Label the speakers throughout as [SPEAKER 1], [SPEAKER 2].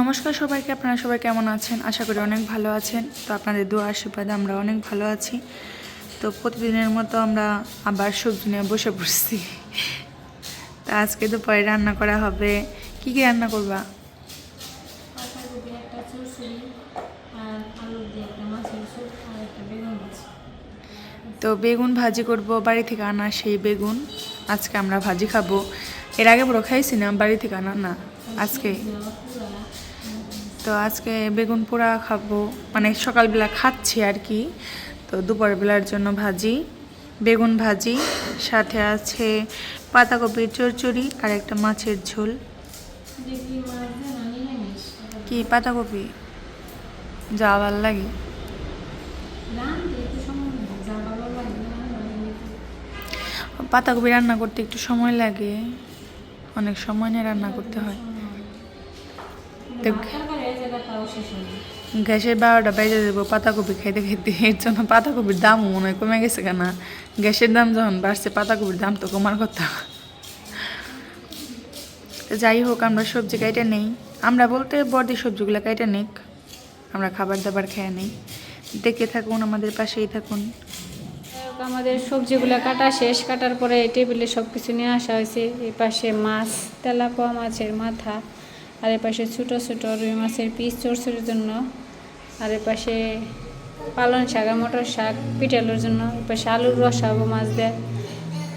[SPEAKER 1] নমস্কার সবাইকে আপনারা সবাই কেমন আছেন? আশা করি অনেক ভালো আছেন। তো আপনাদের দু আশীর্বাদে আমরা অনেক ভালো আছি। তো প্রতিদিনের মতো আমরা আবার সবজি নিয়ে বসে পড়ছি। তা আজকে দুপুরে রান্না করা হবে। কি কি রান্না করবা? তো বেগুন ভাজি করব বাড়ি থেকে আনা সেই বেগুন। আজকে আমরা ভাজি খাব। এর আগে বড় খাইছি না বাড়ি থেকে আনা না আজকে। তো আজকে বেগুন পোড়া খাব। মানে সকালবেলা খাচ্ছি আর কি। তো দুপুরবেলার জন্য ভাজি, বেগুন ভাজি, সাথে আছে পাতাকপির চচ্চড়ি আর একটা মাছের ঝোল। কি পাতাকপি? যা ভালো লাগে। পাতাকপি রান্না করতে একটু সময় লাগে। অনেক সময় নিয়ে রান্না করতে হয়। গ্যাসের বারোটা বেজে দেবো পাতাকপি খাইতে খাইতে এর জন্য পাতাকপির দামও মনে হয় কমে গেছে কেনা? গ্যাসের দাম যখন বাড়ছে, পাতাকপির দাম তো কমার কথা। যাই হোক, আমরা সবজি কাইটা নেই। আমরা বলতে বড়দি সবজিগুলো কাইটা নিক। আমরা খাবার দাবার খেয়ে নেই। দেখে থাকুন, আমাদের পাশেই থাকুন।
[SPEAKER 2] আমাদের সবজিগুলো কাটা শেষ। কাটার পরে টেবিলে সব কিছু নিয়ে আসা হয়েছে। এই পাশে মাছ, তেলাপোয়া মাছের মাথা। আর এই পাশে ছোটো ছোটো রুই মাছের পিস চড়চড়ির জন্য আর এই পাশে পালং শাক আর মটর শাক পিটালোর জন্য পাশে আলুর রসাবো মাছ দেয়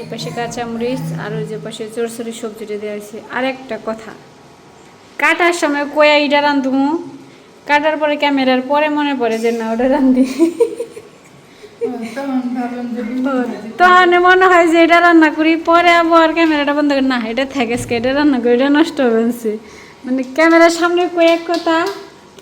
[SPEAKER 2] এই পাশে কাঁচামরিচ আর ওই যে পাশে চড়চড়ি সবজিটা দেওয়া হয়েছে আর একটা কথা, কাটার সময় কয়া ইটা রান্ধুমু কাটার পরে ক্যামেরার পরে মনে পড়ে যে না, ওটা রান্ধি তখন মনে হয় যে এটা রান্না করি, পরে আবার ক্যামেরাটা বন্ধ করি, না, এটা থেকে এটা রান্না করি, এটা নষ্ট হবে না। মানে ক্যামেরার সামনে কয়েক কথা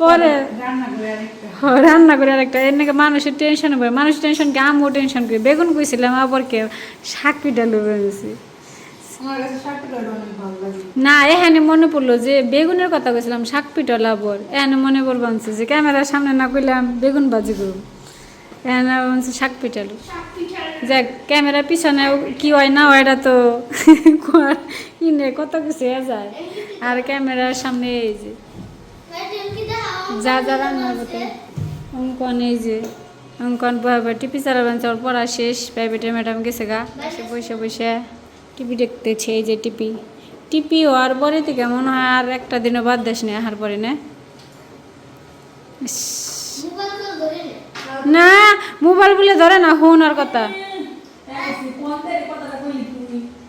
[SPEAKER 2] পরে হ্যাঁ, রান্না করে আরেকটা। এর নাকি মানুষের টেনশন হবে মানুষ টেনশন কি আমিও টেনশন করি। বেগুন কইছিলাম আবার কে শাক পিঠা লুবে গেছি না এখানে মনে পড়ল যে বেগুনের কথা কইছিলাম শাক পিঠা লাবর। এখানে মনে পড়ব আনছে যে ক্যামেরার সামনে না কইলাম বেগুন বাজি করব। এখানে শাক পিঠালু যাক ক্যামেরার পিছনে কি হয় না এটা তো ইনে কত কিছু হয়ে যায়। আর ক্যামেরার সামনে এই যে যা যা রান্না করতে অঙ্কন এই যে, অঙ্কন বহাবার টিপি চালাবেন চল পড়া শেষ প্রাইভেটের ম্যাডাম গেছে গা বসে বসে টিভি দেখতেছে এই যে টিপি। টিপি হওয়ার পরে থেকে মনে হয় আর একটা দিনও বাদ দেশ নেই, আহার পরে না। না, মোবাইল বলে ধরে না ফোনের কথা।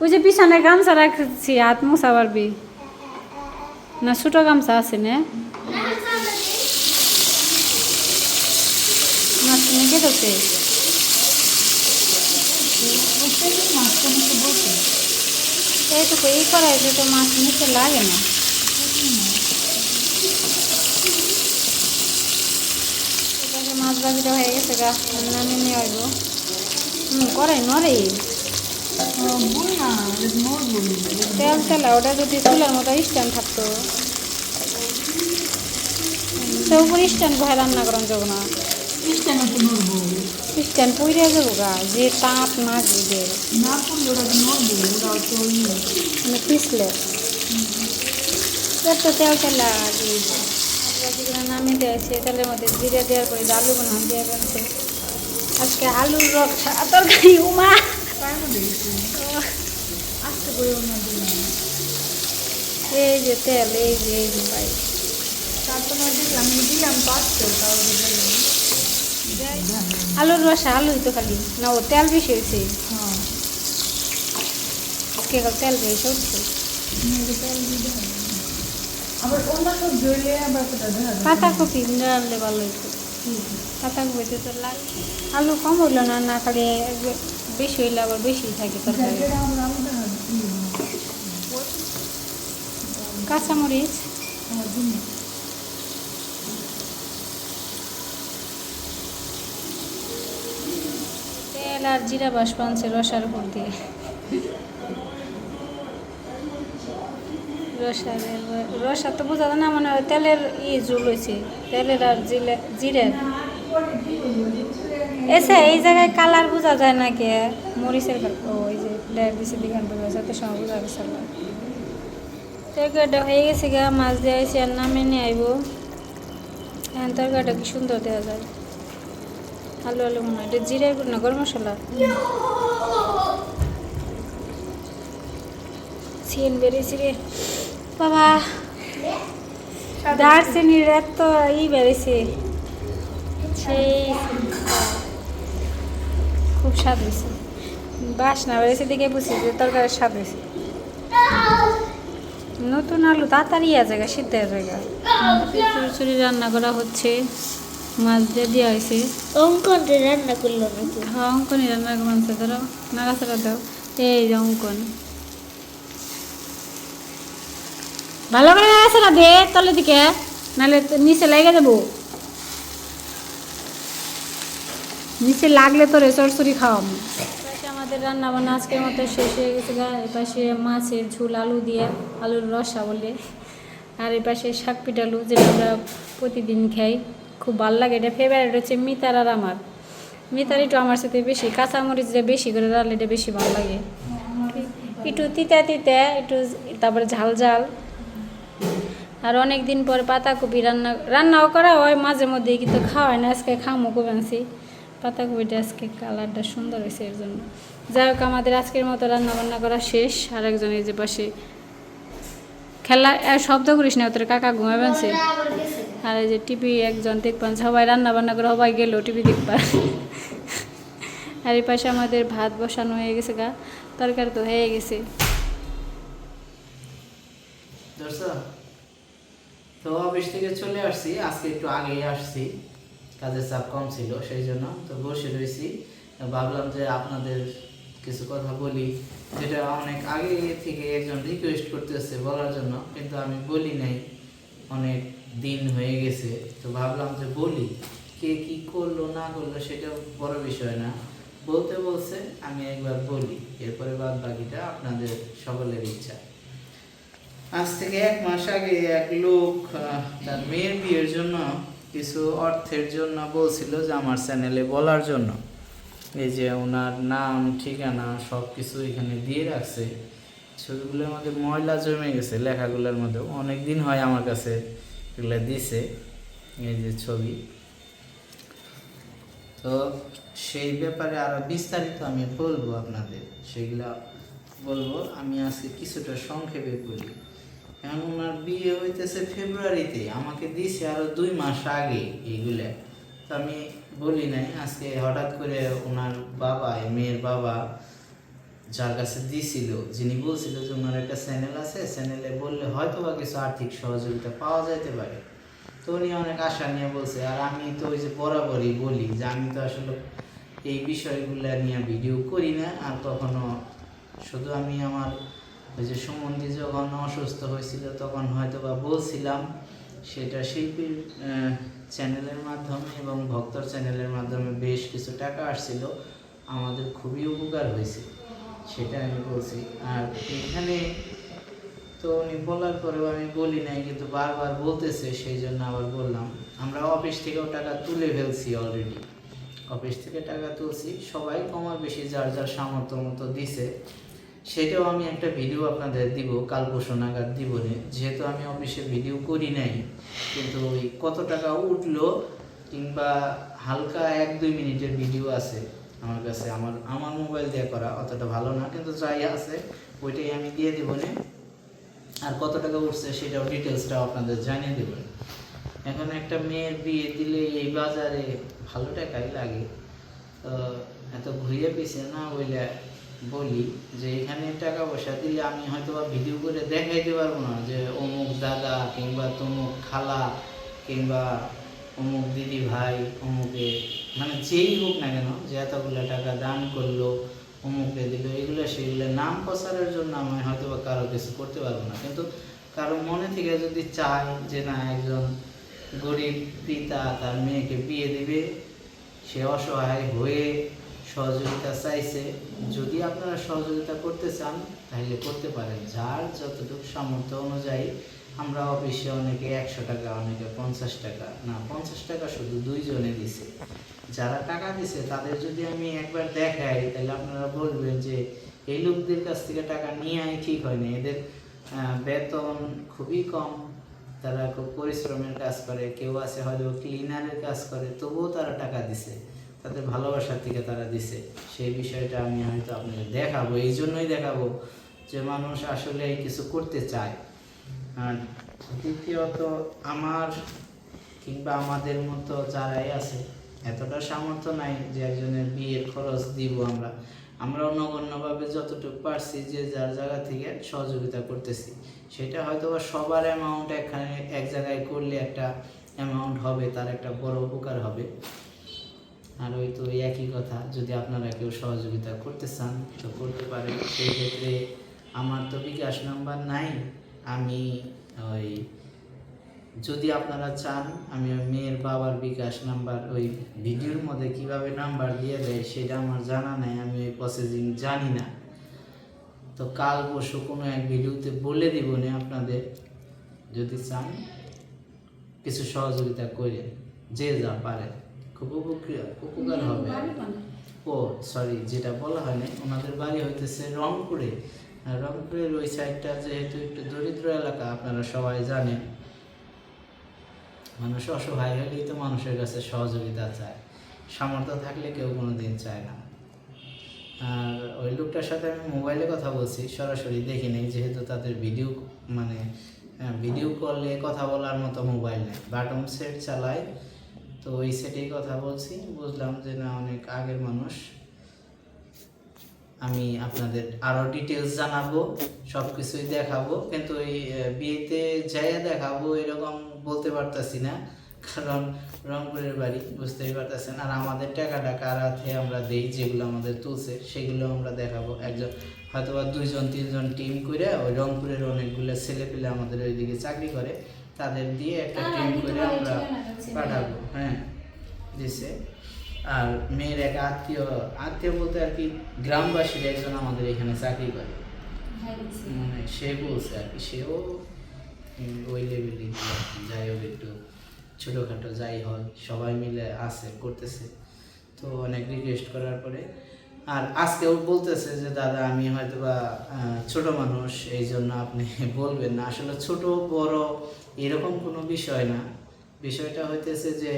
[SPEAKER 2] ওই যে পিছনে গামছা রাখছি, হাত মুছা পারবি? না, ছোটো গামছা আছে না? মাছ তুমি কে ধরছে? এইটুকু এই করা যে তো মাছ নিচে লাগে না। মাছ ভাজিটা হয়ে গেছে, গা নামে নিয়ে হুম করাই নরে তেল তেলা ওটা যদি চুলার মতো স্ট্যান্ড থাকতো। সে উপর স্ট্যান্ড বহে রান্না করেন যাব না। স্ট্যান্ড পইরে যাব গা, যে তাপ না দিবে মানে পিছলে। এত তেল তেলা যেগুলো নামিয়ে দিয়েছে, তেলের মধ্যে জিরে দেওয়ার পরে আলুগুলো দিয়ে ফেলছে আজকে আলুর রক্ষা তরকারি, উমা। এই যে তেল, এই যে এই যে পাই আলুর রসা, আলুই তো খালি। না, ও তেল বেশি হয়েছে। আজকে তেল বেশি হচ্ছে।
[SPEAKER 1] যায়
[SPEAKER 2] পাতাকপি রাখলে ভালো হইতো। পাতাকপিতে তো লাগে আলু কম হইল না না খালি বেশি হইলে আবার বেশি থাকে তরকারি। কাঁচামরিচ। তেল আর জিরা বাস পানছে রসার উপর দিয়ে রসার রসা তো বোঝা না মানে তেলের ই জুল হয়েছে তেলের আর জিলে জিরের। এসে এই জায়গায় কালার বোঝা যায় না কে? মরিচের ওই যে লেয়ার দিছে দিঘান এত সময় বোঝা গেছে তরকারিটা হয়ে গেছে গা, মাছ দিয়ে আইসি আর নামে নিয়ে আইব। এখন তরকারিটা কি সুন্দর দেওয়া যায়। আলু আলু মনে হয়। এটা জিরার গুঁড়ো না, গরম মশলা? সিন বেরিয়েছি রে। বাবা, দারচিনির এত ই বেরিয়েছে সেই খুব স্বাদ হয়েছে। বাসনা বেরিয়েছে দেখে বুঝছি যে তরকারির স্বাদ হয়েছে। নতুন আলু তাড়াতাড়ি আ জায়গা সিদ্ধ হয়ে জায়গা চুরি রান্না করা হচ্ছে। মাছ দিয়ে দেওয়া হয়েছে।
[SPEAKER 3] অঙ্কন রান্না করল নাকি?
[SPEAKER 2] হ্যাঁ অঙ্কনই রান্না মাংস ধরো। নাগাছাড়া দাও। এই যে অঙ্কন। ভালো করে নাগাছাড়া দে তলে দিকে। নাহলে নিচে লেগে যাব। নিচে লাগলে তো রেচড়চুরি খাওয়াম। আমাদের রান্না বান্না আজকের মতো শেষ হয়ে গেছে এপাশে মাছের ঝোল, আলু দিয়ে, আলুর রসা বলে। আর এপাশে শাক পিঠালু যেটা আমরা প্রতিদিন খাই, খুব ভালো লাগে। এটা ফেভারিট হচ্ছে মিতার আর আমার। মিতার একটু আমার সাথে বেশি কাঁচামরিচ যে বেশি করে রাখলে এটা বেশি ভালো লাগে। একটু তিতা তিতা, একটু তারপরে ঝাল ঝাল। আর অনেক দিন পর পাতাকপি রান্না, রান্নাও করা হয়, মাঝে মধ্যে কিন্তু খাওয়ায় না। আজকে খামো কমেছি পাতাকপিটা আজকে কালারটা সুন্দর হয়েছে এর জন্য। যাই হোক, আমাদের আজকের মতো রান্না বান্না করা শেষ। আর একজন এই যে পাশে খেলা শব্দ করিস না তোর কাকা ঘুমাবেনছে আর এই যে টিভি একজন দেখবেন, সবাই রান্না বান্না করে, সবাই গেল টিভি দেখবার। আর এই পাশে আমাদের ভাত বসানো হয়ে গেছে গা, তরকারি তো হয়ে গেছে।
[SPEAKER 4] তো অফিস থেকে চলে আসছি, আজকে একটু আগেই আসছি। কাজের চাপ কম ছিল, সেই জন্য তো বসে রয়েছি। ভাবলাম যে আপনাদের কিছু কথা বলি, যেটা অনেক আগে থেকে একজন রিকোয়েস্ট করতেছে বলার জন্য, কিন্তু আমি বলি নাই। অনেক দিন হয়ে গেছে, তো ভাবলাম যে বলি, কে কি করল, না করল সেটা বড় বিষয় না। বলতে বলছে, আমি একবার বলি, এরপরে বাদ বাকিটা আপনাদের সকলের ইচ্ছা। আজ থেকে এক মাস আগে এক লোক তার মেয়ের বিয়ের জন্য কিছু অর্থের জন্য বলছিল যে আমার চ্যানেলে বলার জন্য। এই যে ওনার নাম, ঠিকানা সব কিছু এখানে দিয়ে রাখছে। ছবিগুলোর মধ্যে ময়লা জমে গেছে লেখাগুলোর মধ্যে। অনেক দিন হয় আমার কাছে এগুলো দিছে, এই যে ছবি। তো সেই ব্যাপারে আরও বিস্তারিত আমি বলব আপনাদের। সেগুলা বলব। আমি আজকে কিছুটা সংক্ষেপে বলি। এখন ওনার বিয়ে হইতেছে ফেব্রুয়ারিতে? আমাকে দিছে আরও দুই মাস আগে এইগুলা। তো আমি বলি নাই, আজকে হঠাৎ করে ওনার বাবা মেয়ের বাবা যার কাছে দিছিল, যিনি বলছিল যে ওনার একটা চ্যানেল আছে চ্যানেলে বললে হয়তো বা কিছু আর্থিক সহযোগিতা পাওয়া যেতে পারে। তো উনি অনেক আশা নিয়ে বলছে, আর আমি তো ওই যে বরাবরই বলি যে আমি তো আসলে এই বিষয়গুলো নিয়ে ভিডিও করি না, আর কখনো শুধু আমি আমার ওই যে সুমন্দি যখন অসুস্থ হয়েছিল, তখন হয়তো বা বলছিলাম, সেটা শিল্পীর চ্যানেলের মাধ্যমে এবং ভক্তর চ্যানেলের মাধ্যমে বেশ কিছু টাকা আসছিল, আমাদের খুবই উপকার হয়েছে, সেটা আমি বলছি। আর এখানে তো উনি বলার পরেও আমি বলি নাই, কিন্তু বারবার বলতেছে, সেই জন্য আবার বললাম, আমরা অফিস থেকেও টাকা তুলে ফেলছি অলরেডি অফিস থেকে টাকা তুলছি, সবাই কমার বেশি যার যার সামর্থ্য মতো দিছে। সেটাও আমি একটা ভিডিও আপনাদের দিব, কাল পরশু নাগাদ দিব যেহেতু আমি অফিসে ভিডিও করি নাই, কিন্তু ওই কত টাকা উঠল কিংবা হালকা এক দুই মিনিটের ভিডিও আছে আমার কাছে। আমার আমার মোবাইল দিয়ে করা অতটা ভালো না, কিন্তু যাই আছে, ওইটাই আমি দিয়ে দিব নে। আর কত টাকা উঠছে সেটাও ডিটেলসটাও আপনাদের জানিয়ে দেবেন এখন একটা মেয়ের বিয়ে দিলে এই বাজারে ভালো টাকাই লাগে। তো এত ঘুরিয়ে পিছিয়ে না বলে বলি যে এখানে টাকা পয়সা দিলে আমি হয়তো বা ভিডিও করে দেখাইতে পারব না যে অমুক দাদা কিংবা তমুক খালা কিংবা অমুক দিদি ভাই, অমুকে মানে যেই হোক না কেন যে এতগুলো টাকা দান করল অমুকে দিল, এগুলো সেগুলো নাম প্রচারের জন্য আমি হয়তো বা কারও কিছু করতে পারব না। কিন্তু কারও মনে থেকে যদি চায় যে না, একজন গরিব পিতা তার মেয়েকে বিয়ে দিবে, সে অসহায় হয়ে সহযোগিতা চাইছে, যদি আপনারা সহযোগিতা করতে চান, তাহলে করতে পারেন। যার যতটুকু সামর্থ্য অনুযায়ী আমরা অফিসে অনেকে একশো টাকা, অনেকে পঞ্চাশ টাকা। না, পঞ্চাশ টাকা শুধু দুইজনে দিছে। যারা টাকা দিছে, তাদের যদি আমি একবার দেখাই, তাহলে আপনারা বলবেন যে, এই লোকদের কাছ থেকে টাকা নিয়ে আয়, ঠিক হয় না। এদের বেতন খুবই কম। তারা খুব পরিশ্রমের কাজ করে, কেউ আছে হয়তো ক্লিনারের কাজ করে, তবুও তারা টাকা দিছে। তাদের ভালোবাসার থেকে তারা দিছে। সেই বিষয়টা আমি হয়তো আপনাকে দেখাবো, এই জন্যই দেখাবো যে মানুষ আসলে কিছু করতে চায়। আর দ্বিতীয়ত আমার কিংবা আমাদের মতো যারাই আছে, এতটা সামর্থ্য নাই যে একজনের বিয়ের খরচ দিব আমরা। আমরা নগণ্যভাবে যতটুকু পারছি যে যার জায়গা থেকে সহযোগিতা করতেছি। সেটা হয়তো বা সবার অ্যামাউন্ট এখানে এক জায়গায় করলে একটা অ্যামাউন্ট হবে, তার একটা বড় উপকার হবে। আর ওই তো একই কথা, যদি আপনারা কেউ সহযোগিতা করতে চান, তো করতে পারেন। সেই ক্ষেত্রে আমার তো বিকাশ নাম্বার নাই। আমি ওই, যদি আপনারা চান, আমি মেয়ের বাবার বিকাশ নাম্বার, ওই ভিডিওর মধ্যে কীভাবে নাম্বার দিয়ে দেয়, সেটা আমার জানা নাই, আমি ওই প্রসেসিং জানি না। তো কাল পরশু কোনো এক ভিডিওতে বলে দিব না আপনাদের, যদি চান, কিছু সহযোগিতা করেন, যে যা পারে খুব উপকার উপকার হবে। ও সরি যেটা বলা হয়নি ওনাদের বাড়ি হইতেছে রংপুরে। রংপুরের ওই সাইডটা যেহেতু একটু দরিদ্র এলাকা আপনারা সবাই জানেন। মানুষ অসহায় হলেই তো মানুষের কাছে সহযোগিতা চায়। সামর্থ্য থাকলে কেউ কোনো দিন চায় না। আর ওই লোকটার সাথে আমি মোবাইলে কথা বলছি সরাসরি দেখি নেই যেহেতু তাদের ভিডিও মানে ভিডিও কলে কথা বলার মতো মোবাইল নেই। বাটন সেট চালায় তো ওই সেটেই কথা বলছি। বুঝলাম যে না, অনেক আগের মানুষ। আমি আপনাদের আরও ডিটেলস জানাব সব কিছুই দেখাবো। কিন্তু ওই বিয়েতে যাইয়া দেখাবো এরকম বলতে পারতাছি না। কারণ রংপুরের বাড়ি, বুঝতেই পারতেছেন। আর আমাদের টাকাটা কার হাতে আমরা দেই, যেগুলো আমাদের তুলছে, সেগুলো আমরা দেখাবো। একজন হয়তো বা দুইজন, তিনজন টিম করে ওই রংপুরের অনেকগুলো ছেলে পেলে আমাদের ওইদিকে চাকরি করে। তাদের দিয়ে একটা টিম করে আমরা পাঠাবো হ্যাঁ দিছে। আর মেয়ের এক আত্মীয় আত্মীয় বলতে আর কি গ্রামবাসীর একজন আমাদের এখানে চাকরি করে। মানে সে বলছে আর কি সেও ওই লেভেলে যাই হোক একটু ছোটোখাটো যাই হয় সবাই মিলে আছে করতেছে। তো অনেক রিকোয়েস্ট করার পরে আর আজকেও বলতেছে যে, দাদা, আমি হয়তো বা ছোট মানুষ এই জন্য আপনি বলবেন না। আসলে ছোট, বড় এরকম কোনো বিষয় না। বিষয়টা হইতেছে যে,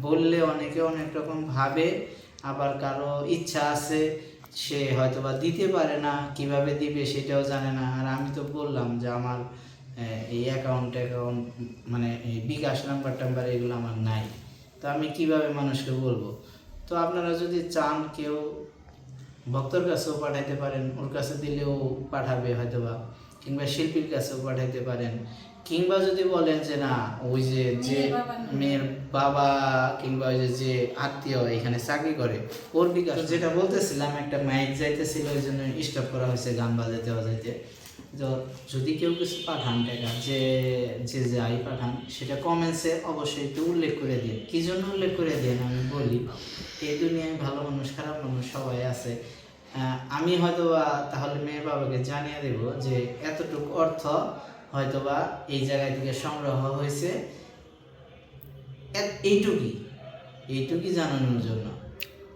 [SPEAKER 4] বললে অনেকে অনেক রকম ভাবে, আবার কারও ইচ্ছা আছে, সে হয়তো বা দিতে পারে না, কীভাবে দিবে সেটাও জানে না। আর আমি তো বললাম যে, আমার এই অ্যাকাউন্ট অ্যাকাউন্ট মানে বিকাশ নাম্বার টাম্বার এগুলো আমার নাই। তো আমি কীভাবে মানুষকে বলব? তো আপনারা যদি চান কেউ ভক্তর কাছেও পাঠাইতে পারেন ওর কাছে দিলেও পাঠাবে হয়তো বা কিংবা শিল্পীর কাছেও পাঠাইতে পারেন। কিংবা যদি বলেন যে না ওই যে যে মেয়ের বাবা কিংবা ওই যে যে আত্মীয় এখানে চাকরি করে ওর বিকাশ। যেটা বলতেছিলাম একটা মাইক যাইতেছিল ওই জন্য স্টপ করা হয়েছে গান বাজাইতে বাজাইতে যদি কেউ কিছু পাঠান টাকা, যে যে যাই পাঠান, সেটা কমেন্টসে অবশ্যই একটু উল্লেখ করে দিন কি জন্য উল্লেখ করে দিন আমি বলি, এই দুনিয়ায় ভালো মানুষ, খারাপ মানুষ সবাই আছে। আমি হয়তোবা তাহলে মেয়ের বাবাকে জানিয়ে দেব যে এতটুকু অর্থ হয়তোবা এই জায়গা থেকে সংগ্রহ হয়েছে। এইটুকুই। এইটুকুই জানানোর জন্য।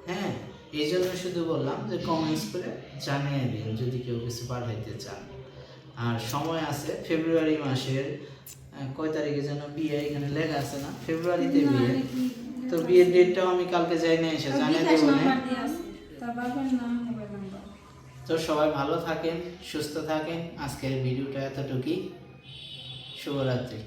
[SPEAKER 4] হ্যাঁ এই জন্য শুধু বললাম যে কমেন্টস করে জানিয়ে দিন যদি কেউ কিছু পাঠাইতে চান। আর সময় আছে ফেব্রুয়ারি মাসের কয় তারিখে যেন বিয়ে এখানে লেখা আছে না? ফেব্রুয়ারিতে বিয়ে। তো বিয়ের ডেটটাও আমি কালকে যাই না এসে জানিয়ে দেবো তো সবাই ভালো থাকেন সুস্থ থাকেন। আজকের ভিডিওটা এতটুকুই। শুভরাত্রি।